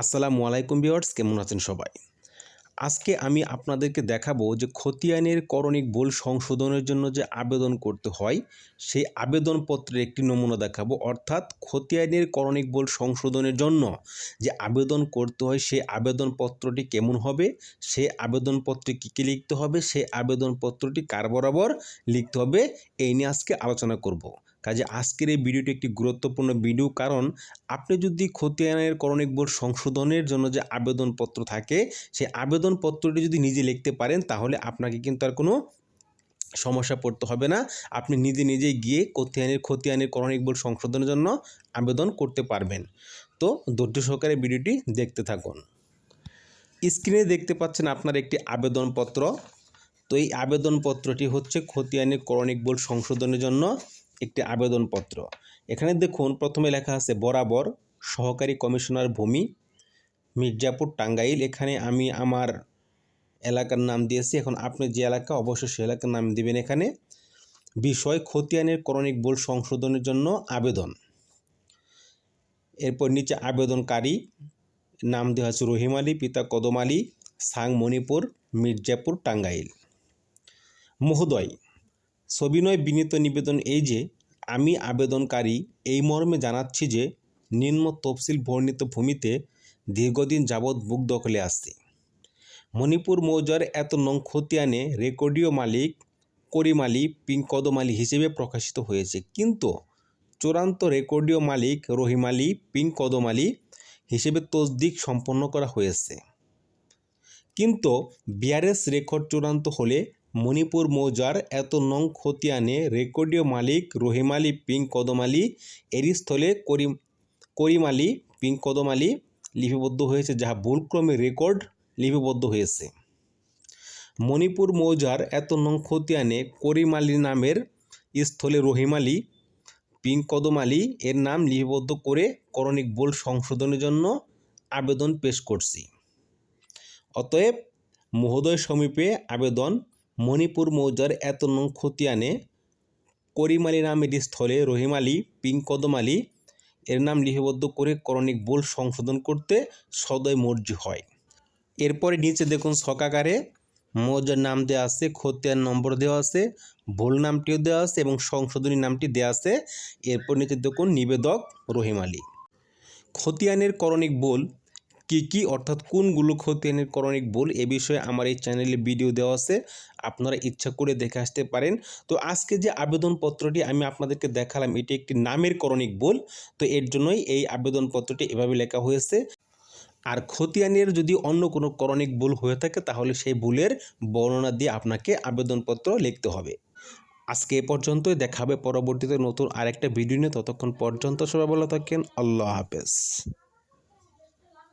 আসসালামু আলাইকুম ভিউয়ার্স, কেমন আছেন সবাই? আজকে আমি আপনাদেরকে দেখাবো যে খতিয়ানের করণিক বল সংশোধনের জন্য যে আবেদন করতে হয়, সেই আবেদনপত্রের একটি নমুনা দেখাবো। অর্থাৎ খতিয়ানের করণিক বল সংশোধনের জন্য যে আবেদন করতে হয়, সেই আবেদনপত্রটি কেমন হবে, সেই আবেদনপত্রে কী কী লিখতে হবে, সেই আবেদনপত্রটি কার বরাবর লিখতে হবে, এই নিয়ে আজকে আলোচনা করব। কাজে আজকের এই ভিডিওটি একটি গুরুত্বপূর্ণ ভিডিও কারণ আপনি যদি খতিয়ানের করণিক বোর্ড সংশোধনের জন্য যে আবেদনপত্র থাকে, সেই আবেদনপত্রটি যদি নিজে লিখতে পারেন, তাহলে আপনাকে কিন্তু আর কোনো সমস্যা পড়তে হবে না। আপনি নিজে নিজেই গিয়ে খতিয়ানের খতিয়ানের করণিক বোর্ড সংশোধনের জন্য আবেদন করতে পারবেন। তো ধৈর্য সহকারে ভিডিওটি দেখতে থাকুন। স্ক্রিনে দেখতে পাচ্ছেন আপনার একটি আবেদনপত্র। তো এই আবেদনপত্রটি হচ্ছে খতিয়ানের করণিক বোর্ড সংশোধনের জন্য একটি আবেদনপত্র। এখানে দেখুন, প্রথমে লেখা আছে, বরাবর সহকারী কমিশনার ভূমি, মির্জাপুর টাঙ্গাইল। এখানে আমি আমার এলাকার নাম দিয়েছি। এখন আপনি যে এলাকা, অবশ্যই সে এলাকার নাম দিবেন এখানে। বিষয়, খতিয়ানের করণিক বোল সংশোধনের জন্য আবেদন। এরপর নিচে আবেদনকারী, নাম দেওয়া আছে, রহিম আলী, পিতা কদম আলী, সাং মণিপুর, মির্জাপুর টাঙ্গাইল। মহোদয় সবিনয় বিনীত নিবেদন এই যে, আমি আবেদনকারী এই মর্মে জানাচ্ছি যে, নিম্ন তফসিল বর্ণিত ভূমিতে দীর্ঘদিন যাবৎ বুক দখলে আসছে মণিপুর মৌজার এত নং খতিয়ানে রেকর্ডীয় মালিক করিম আলী পিং কদম হিসেবে প্রকাশিত হয়েছে। কিন্তু চূড়ান্ত রেকর্ডীয় মালিক রহিমালি আলী পিং কদম হিসেবে তসদিক সম্পন্ন করা হয়েছে। কিন্তু বিআরএস রেকর্ড চূড়ান্ত হলে মণিপুর মৌজার এত নং খতিয়ানে রেকর্ডীয় মালিক রহিম আলী পিং কদম আলী, এরই স্থলে করিম করিম আলী পিং কদম আলী লিপিবদ্ধ হয়েছে, যাহা ভুলক্রমে রেকর্ড লিপিবদ্ধ হয়েছে। মণিপুর মৌজার এত নং খতিয়ানে করিম আলী নামের স্থলে রহিম আলী পিং কদম আলী এর নাম লিপিবদ্ধ করে করণিক বোল সংশোধনের জন্য আবেদন পেশ করছি। অতএব মহোদয় সমীপে আবেদন মণিপুর মৌজার এত নং খতিয়ানে করিম আলী নামের স্থলে রহিম আলী পিং কদম আলী, এর নাম লিপিবদ্ধ করে করণিক বোল সংশোধন করতে সদয় মর্জি হয়। এরপরে নিচে দেখুন সকাকারে মৌজার নাম দেওয়া আছে, খতিয়ান নম্বর দেওয়া আছে, ভুল নামটিও দেওয়া আছে এবং সংশোধনী নামটি দেওয়া আছে। এরপর নিচে দেখুন নিবেদক রহিম আলী। খতিয়ানের করণিক বোল কি কি, অর্থাৎ কোনগুলো খতিয়ানের করণিক বোল এ বিষয়ে আমার এই চ্যানেলে ভিডিও দেওয়া আছে। আপনারা ইচ্ছা করে দেখে আসতে পারেন। তো আজকে যে আবেদনপত্রটি আমি আপনাদেরকে দেখালাম, এটি একটি নামের করণিক বোল তো এর জন্যই এই আবেদনপত্রটি এভাবে লেখা হয়েছে। আর খতিয়ানের যদি অন্য কোনো করণিক ভুল হয়ে থাকে, তাহলে সেই ভুলের বর্ণনা দিয়ে আপনাকে আবেদনপত্র লিখতে হবে। আজকে এ পর্যন্তই দেখা হবে পরবর্তীতে নতুন আরেকটা ভিডিও নিয়ে। ততক্ষণ পর্যন্ত সবাই ভালো থাকেন। আল্লাহ হাফেজ।